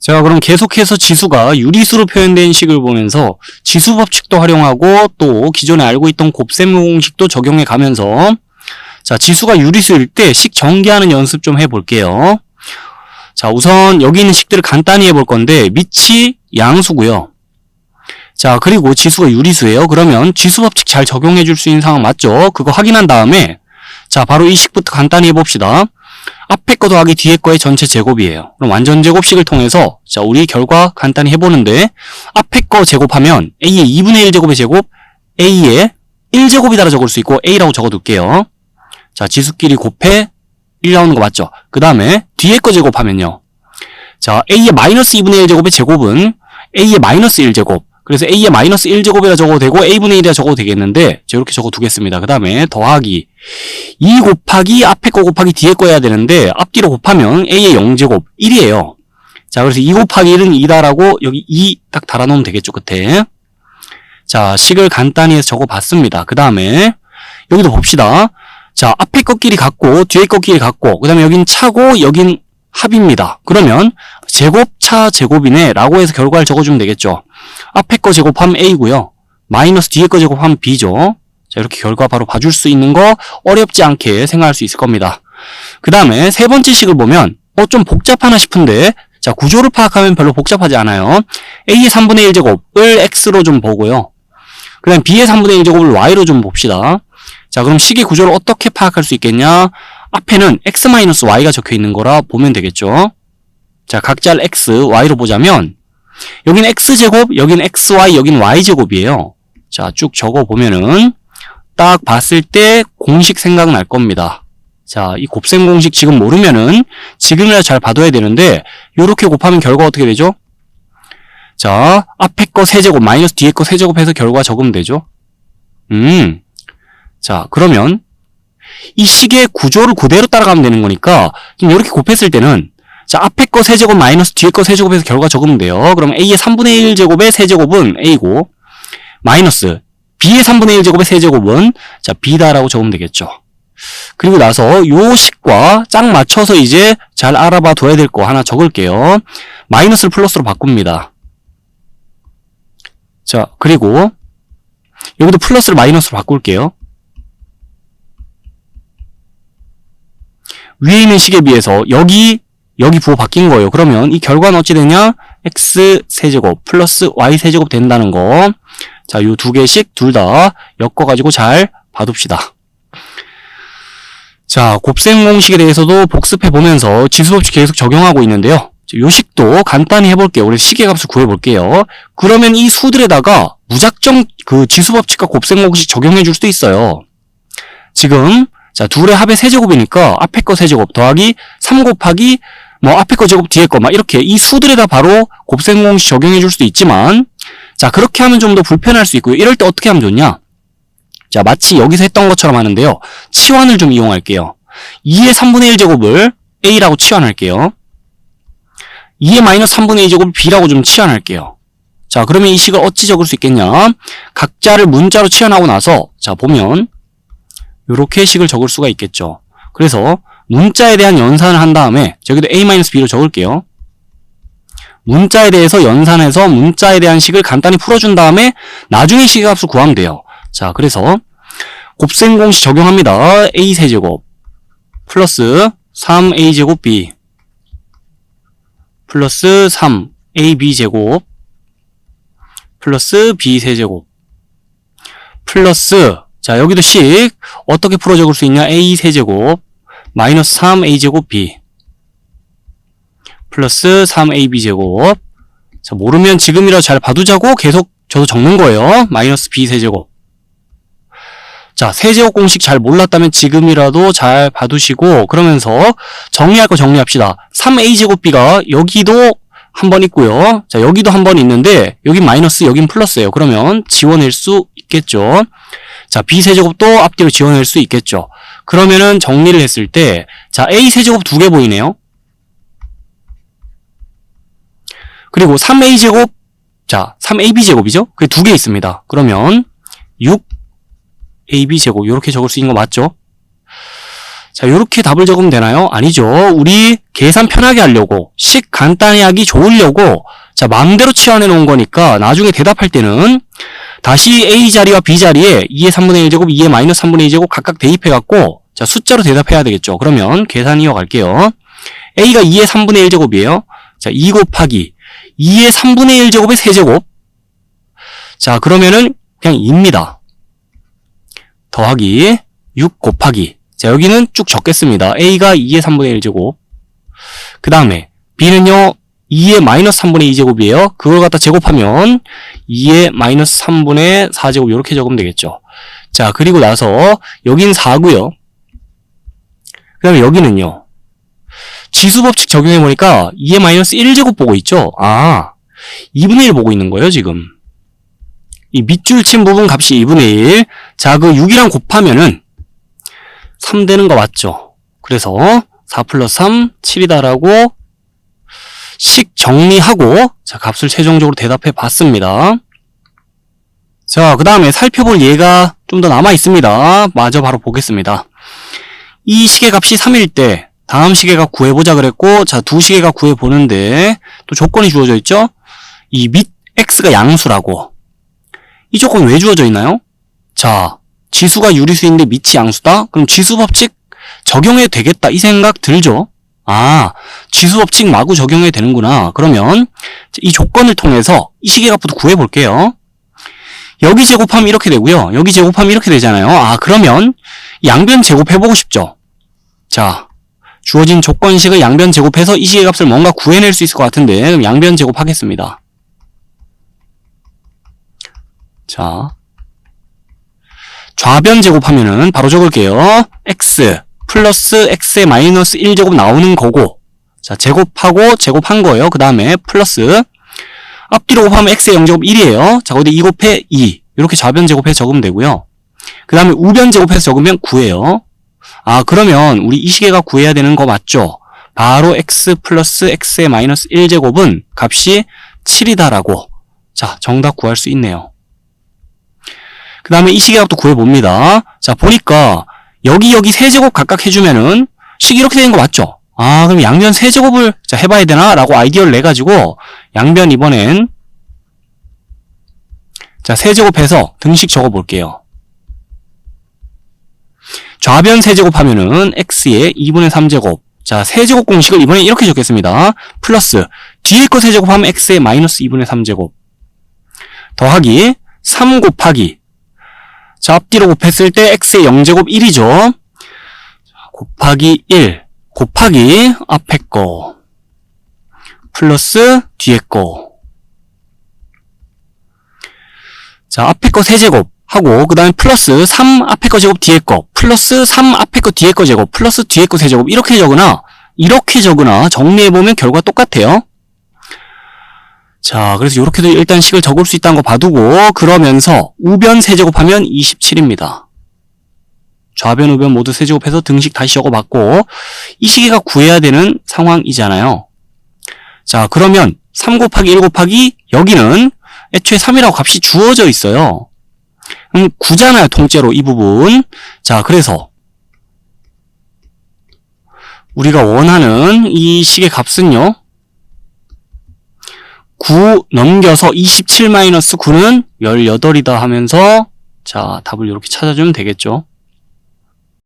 자, 그럼 계속해서 지수가 유리수로 표현된 식을 보면서 지수 법칙도 활용하고 또 기존에 알고 있던 곱셈 공식도 적용해 가면서 자, 지수가 유리수일 때 식 전개하는 연습 좀 해볼게요. 자, 우선 여기 있는 식들을 간단히 해볼 건데 밑이 양수고요. 자, 그리고 지수가 유리수예요. 그러면 지수 법칙 잘 적용해 줄 수 있는 상황 맞죠? 그거 확인한 다음에 자, 바로 이 식부터 간단히 해봅시다. 앞에 거 더하기 뒤에 거의 전체 제곱이에요. 그럼 완전 제곱식을 통해서 자, 우리 결과 간단히 해보는데 앞에 거 제곱하면 A의 2분의 1 제곱의 제곱, A의 1제곱이다라 적을 수 있고 A라고 적어둘게요. 자, 지수끼리 곱해 1 나오는 거 맞죠? 그 다음에 뒤에 거 제곱하면요. 자, A의 마이너스 2분의 1 제곱의 제곱은 A의 마이너스 1제곱. 그래서 A의 마이너스 1제곱이라 적어도 되고 A분의 1이라 적어도 되겠는데 자, 이렇게 적어 두겠습니다. 그 다음에 더하기 2 곱하기 앞에 거 곱하기 뒤에 거 해야 되는데 앞뒤로 곱하면 A의 0제곱 1이에요. 자, 그래서 2 곱하기 1은 2다라고 여기 2 딱 달아놓으면 되겠죠, 끝에. 자, 식을 간단히 해서 적어봤습니다. 그 다음에 여기도 봅시다. 자, 앞에 것끼리 같고 뒤에 것끼리 같고 그 다음에 여긴 차고 여긴 합입니다. 그러면 제곱 차 제곱이네 라고 해서 결과를 적어주면 되겠죠. 앞에 거 제곱하면 A고요. 마이너스 뒤에 거 제곱하면 B죠. 자, 이렇게 결과 바로 봐줄 수 있는 거 어렵지 않게 생각할 수 있을 겁니다. 그 다음에 세 번째 식을 보면 어, 좀 복잡하나 싶은데 자, 구조를 파악하면 별로 복잡하지 않아요. A의 3분의 1제곱을 X로 좀 보고요. 그 다음 B의 3분의 1제곱을 Y로 좀 봅시다. 자, 그럼 식의 구조를 어떻게 파악할 수 있겠냐? 앞에는 X-Y가 적혀 있는 거라 보면 되겠죠. 자, 각자를 X, Y로 보자면 여기는 X제곱, 여기는 XY, 여기는 Y제곱이에요. 자, 쭉 적어 보면은 딱 봤을 때 공식 생각날 겁니다. 자, 이 곱셈 공식 지금 모르면은 지금이라 잘 봐둬야 되는데 요렇게 곱하면 결과 어떻게 되죠? 자, 앞에 거 세제곱 마이너스 뒤에 거 세제곱 해서 결과 적으면 되죠. 음. 자, 그러면 이 식의 구조를 그대로 따라가면 되는 거니까 이렇게 곱했을 때는 자, 앞에 거 세제곱 마이너스 뒤에 거 세제곱해서 결과 적으면 돼요. 그럼 A의 3분의 1 제곱의 세제곱은 A고 마이너스 B의 3분의 1 제곱의 세제곱은 자, B다라고 적으면 되겠죠. 그리고 나서 요 식과 짝 맞춰서 이제 잘 알아봐 둬야 될 거 하나 적을게요. 마이너스를 플러스로 바꿉니다. 자, 그리고 여기도 플러스를 마이너스로 바꿀게요. 위에 있는 식에 비해서 여기 여기 부호 바뀐 거예요. 그러면 이 결과는 어찌 되냐? x 세제곱 플러스 y 세제곱 된다는 거. 자, 요 두 개씩 둘 다 엮어 가지고 잘 봐둡시다. 자, 곱셈 공식에 대해서도 복습해 보면서 지수법칙 계속 적용하고 있는데요. 요 식도 간단히 해볼게요. 우리 식의 값을 구해볼게요. 그러면 이 수들에다가 무작정 그 지수법칙과 곱셈 공식 적용해 줄 수도 있어요. 지금 자 둘의 합의 세제곱이니까 앞에 거 세제곱 더하기 3 곱하기 뭐 앞에 거 제곱 뒤에 거 막 이렇게 이 수들에다 바로 곱셈 공식 적용해 줄 수도 있지만 자 그렇게 하면 좀 더 불편할 수 있고요. 이럴 때 어떻게 하면 좋냐? 자 마치 여기서 했던 것처럼 하는데요. 치환을 좀 이용할게요. 2의 3분의 1 제곱을 A라고 치환할게요. 2의 마이너스 3분의 2 제곱을 B라고 좀 치환할게요. 자 그러면 이 식을 어찌 적을 수 있겠냐? 각자를 문자로 치환하고 나서 자 보면 이렇게 식을 적을 수가 있겠죠. 그래서 문자에 대한 연산을 한 다음에 저기도 a-b로 적을게요. 문자에 대해서 연산해서 문자에 대한 식을 간단히 풀어준 다음에 나중에 식의 값을 구하면 돼요. 자, 그래서 곱셈 공식 적용합니다. a 세제곱 플러스 3a제곱 b 플러스 3ab 제곱 플러스 b 세제곱 플러스 자, 여기도 식 어떻게 풀어 적을 수 있냐? a 세제곱 마이너스 3a제곱 b 플러스 3ab제곱 자, 모르면 지금이라 잘 봐두자고 계속 저도 적는 거예요. 마이너스 b 세제곱 자, 세제곱 공식 잘 몰랐다면 지금이라도 잘 봐두시고 그러면서 정리할 거 정리합시다. 3a제곱b가 여기도 한 번 있고요. 자, 여기도 한 번 있는데 여긴 마이너스, 여긴 플러스예요. 그러면 지워낼 수 있겠죠. 자, b세제곱도 앞뒤로 지워낼 수 있겠죠. 그러면은 정리를 했을 때, 자, a세제곱 두 개 보이네요. 그리고 3a제곱, 자, 3ab제곱이죠? 그게 두 개 있습니다. 그러면 6ab제곱, 이렇게 적을 수 있는 거 맞죠? 자, 요렇게 답을 적으면 되나요? 아니죠. 우리 계산 편하게 하려고, 식 간단히 하기 좋으려고, 자, 마음대로 치환해 놓은 거니까 나중에 대답할 때는 다시 A 자리와 B 자리에 2의 3분의 1제곱, 2의 마이너스 3분의 2제곱 각각 대입해 갖고 자, 숫자로 대답해야 되겠죠. 그러면 계산 이어갈게요. A가 2의 3분의 1제곱이에요. 자, 2 곱하기 2의 3분의 1제곱의 세제곱. 자, 그러면은 그냥 2입니다. 더하기 6 곱하기. 자, 여기는 쭉 적겠습니다. A가 2의 3분의 1제곱. 그 다음에 B는요, 2의 마이너스 3분의 2제곱이에요. 그걸 갖다 제곱하면 2의 마이너스 3분의 4제곱 이렇게 적으면 되겠죠. 자, 그리고 나서 여긴 4고요. 그 다음에 여기는요. 지수법칙 적용해보니까 2의 마이너스 1제곱 보고 있죠? 아, 2분의 1 보고 있는 거예요, 지금. 이 밑줄 친 부분 값이 2분의 1. 자, 그 6이랑 곱하면은 3 되는 거 맞죠? 그래서 4 플러스 3, 7이다라고 식 정리하고 자 값을 최종적으로 대답해 봤습니다. 자, 그 다음에 살펴볼 예가 좀 더 남아 있습니다. 마저 바로 보겠습니다. 이 식의 값이 3일 때 다음 값 구해보자 그랬고 자, 두값 구해보는데 또 조건이 주어져 있죠? 이 밑 x가 양수라고 이 조건 왜 주어져 있나요? 자, 지수가 유리수인데 밑이 양수다? 그럼 지수 법칙 적용해도 되겠다 이 생각 들죠? 아, 지수 법칙 마구 적용해도 되는구나. 그러면 이 조건을 통해서 이 식의 값부터 구해볼게요. 여기 제곱하면 이렇게 되고요. 여기 제곱하면 이렇게 되잖아요. 아, 그러면 양변 제곱해보고 싶죠. 자, 주어진 조건식을 양변 제곱해서 이 식의 값을 뭔가 구해낼 수 있을 것 같은데 그럼 양변 제곱하겠습니다. 자, 좌변 제곱하면은 바로 적을게요. x 플러스 x의 마이너스 1제곱 나오는 거고 자 제곱하고 제곱한 거예요. 그 다음에 플러스 앞뒤로 곱하면 x의 0제곱 1이에요. 자 거기 2 곱해 2 이렇게 좌변 제곱해 적으면 되고요. 그 다음에 우변 제곱해서 적으면 9예요. 아 그러면 우리 이 시계가 구해야 되는 거 맞죠? 바로 x 플러스 x의 마이너스 1제곱은 값이 7이다라고 자 정답 구할 수 있네요. 그 다음에 이 시계값도 구해봅니다. 자 보니까 여기 여기 세제곱 각각 해주면은 식 이렇게 되는 거 맞죠? 아 그럼 양변 세제곱을 자 해봐야 되나? 라고 아이디어를 내가지고 양변 이번엔 자 세제곱해서 등식 적어볼게요. 좌변 세제곱 하면은 x의 2분의 3제곱. 자 세제곱 공식을 이번에 이렇게 적겠습니다. 플러스 뒤에 거 세제곱하면 x의 마이너스 2분의 3제곱. 더하기 3 곱하기. 자, 앞뒤로 곱했을 때 x의 0제곱 1이죠. 곱하기 1 곱하기 앞에 거 플러스 뒤에 거. 자, 앞에 거 세제곱 하고 그 다음에 플러스 3 앞에 거 제곱 뒤에 거 플러스 3 앞에 거 뒤에 거 제곱 플러스 뒤에 거 세제곱 이렇게 적으나 이렇게 적으나 정리해보면 결과 똑같아요. 자, 그래서 이렇게도 일단 식을 적을 수 있다는 거 봐두고 그러면서 우변 세제곱하면 27입니다. 좌변, 우변 모두 세제곱해서 등식 다시 적어봤고 이 시계가 구해야 되는 상황이잖아요. 자, 그러면 3 곱하기 1 곱하기 여기는 애초에 3이라고 값이 주어져 있어요. 그럼 9잖아요, 통째로 이 부분. 자, 그래서 우리가 원하는 이 식의 값은요. 9 넘겨서 27-9는 18이다 하면서 자 답을 이렇게 찾아주면 되겠죠.